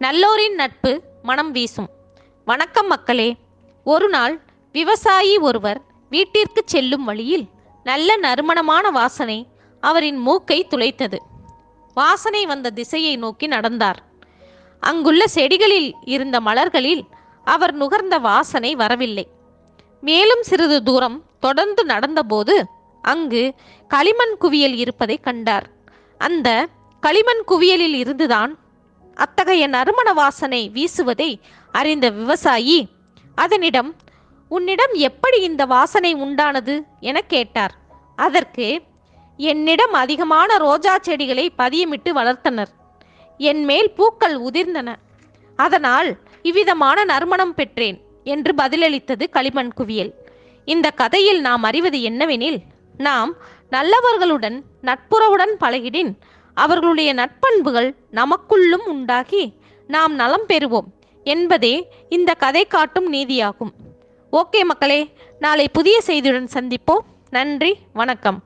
நல்லோரின் நட்பு மனம் வீசும். வணக்கம் மக்களே. ஒரு நாள் விவசாயி ஒருவர் வீட்டிற்கு செல்லும் வழியில் நல்ல நறுமணமான வாசனை அவரின் மூக்கை துளைத்தது. வாசனை வந்த திசையை நோக்கி நடந்தார். அங்குள்ள செடிகளில் இருந்த மலர்களில் அவர் நுகர்ந்த வாசனை வரவில்லை. மேலும் சிறிது தூரம் தொடர்ந்து நடந்தபோது அங்கு களிமண் குவியல் இருப்பதை கண்டார். அந்த களிமண் குவியலில் இருந்துதான் அத்தகைய நறுமண வாசனை வீசுவதை அறிந்த விவசாயி அதனிடம் உன்னிடம் எப்படி இந்த வாசனை உண்டானது? என கேட்டார். அதற்கு என்னிடம் அதிகமான ரோஜா செடிகளை பதியமிட்டு வளர்த்தனர். என் மேல் பூக்கள் உதிர்ந்தன. அதனால் இவ்விதமான நறுமணம் பெற்றேன் என்று பதிலளித்தது களிமண் குவியல். இந்த கதையில் நாம் அறிவது என்னவெனில் நாம் நல்லவர்களுடன் நட்புறவுடன் பழகிடின் அவர்களுடைய நட்பண்புகள் நமக்குள்ளும் உண்டாகி நாம் நலம் பெறுவோம் என்பதே இந்த கதை காட்டும் நீதியாகும். ஓகே மக்களே நாளை புதிய செய்தியுடன் சந்திப்போம். நன்றி வணக்கம்.